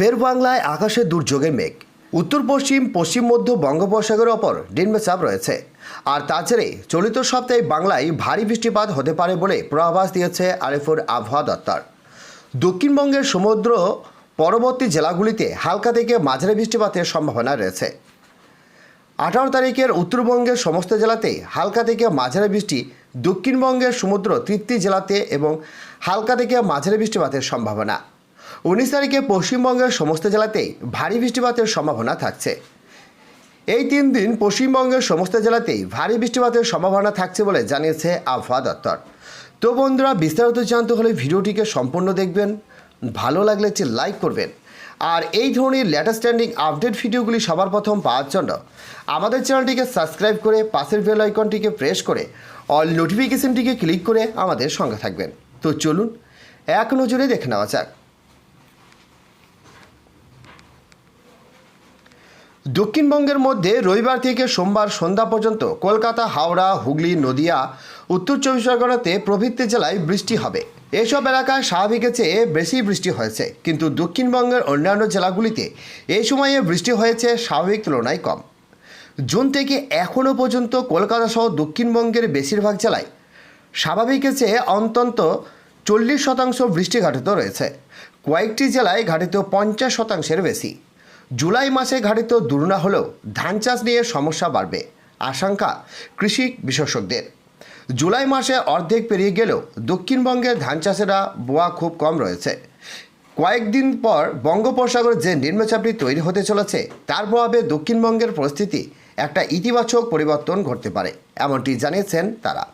ফের বাংলায় আকাশে দুর্যোগের মেঘ। উত্তর, পশ্চিম পশ্চিম, মধ্য বঙ্গোপসাগরের ওপর চাপ রয়েছে। আর তাছাড়ে চলিত সপ্তাহে বাংলায় ভারী বৃষ্টিপাত হতে পারে বলে পূর্বাভাস দিয়েছে আলিপুর আবহাওয়া দপ্তর। দক্ষিণবঙ্গের সমুদ্র পরবর্তী জেলাগুলিতে হালকা থেকে মাঝারি বৃষ্টিপাতের সম্ভাবনা রয়েছে। আঠারো তারিখের উত্তরবঙ্গের সমস্ত জেলাতেই হালকা থেকে মাঝারি বৃষ্টি, দক্ষিণবঙ্গের সমুদ্র তৃপ্তি জেলাতে এবং হালকা থেকে মাঝারি বৃষ্টিপাতের সম্ভাবনা। উনিশ তারিখে পশ্চিমবঙ্গের সমস্ত জেলাতেই ভারী বৃষ্টিপাতের সম্ভাবনা থাকছে। এই তিন দিন পশ্চিমবঙ্গের সমস্ত জেলাতেই ভারী বৃষ্টিপাতের সম্ভাবনা থাকছে বলে জানিয়েছে আবহাওয়া দপ্তর। তো বন্ধুরা, বিস্তারিত জানতে হলে ভিডিওটিকে সম্পূর্ণ দেখবেন, ভালো লাগলে যে লাইক করবেন। আর এই ধরনের লেটেস্ট স্ট্যান্ডিং আপডেট ভিডিওগুলি সবার প্রথম পাওয়ার জন্য আমাদের চ্যানেলটিকে সাবস্ক্রাইব করে পাশের বেল আইকনটিকে প্রেস করে অল নোটিফিকেশনটিকে ক্লিক করে আমাদের সঙ্গে থাকবেন। তো চলুন, এক নজরে দেখে নেওয়া যাক। দক্ষিণবঙ্গের মধ্যে রবিবার থেকে সোমবার সন্ধ্যা পর্যন্ত কলকাতা, হাওড়া, হুগলি, নদিয়া, উত্তর চব্বিশ পরগনাতে প্রভৃতি জেলায় বৃষ্টি হবে। এসব এলাকায় স্বাভাবিকের চেয়ে বেশি বৃষ্টি হয়েছে। কিন্তু দক্ষিণবঙ্গের অন্যান্য জেলাগুলিতে এই সময়ে বৃষ্টি হয়েছে স্বাভাবিক তুলনায় কম। জুন থেকে এখনও পর্যন্ত কলকাতা সহ দক্ষিণবঙ্গের বেশিরভাগ জেলায় স্বাভাবিকের চেয়ে অন্তত চল্লিশ শতাংশ বৃষ্টি ঘাটিত রয়েছে। কয়েকটি জেলায় ঘাটিত পঞ্চাশ শতাংশের বেশি। জুলাই মাসে ঘাটিত দুর্না হলেও ধান চাষ নিয়ে সমস্যা বাড়বে, আশঙ্কা কৃষি বিশেষজ্ঞদের। জুলাই মাসে অর্ধেক পেরিয়ে গেলেও দক্ষিণবঙ্গের ধান চাষেরা বোয়া খুব কম রয়েছে। কয়েকদিন পর বঙ্গোপসাগরে যে নিম্নচাপটি তৈরি হতে চলেছে, তার প্রভাবে দক্ষিণবঙ্গের পরিস্থিতি একটা ইতিবাচক পরিবর্তন ঘটতে পারে, এমনটি জানিয়েছেন তারা।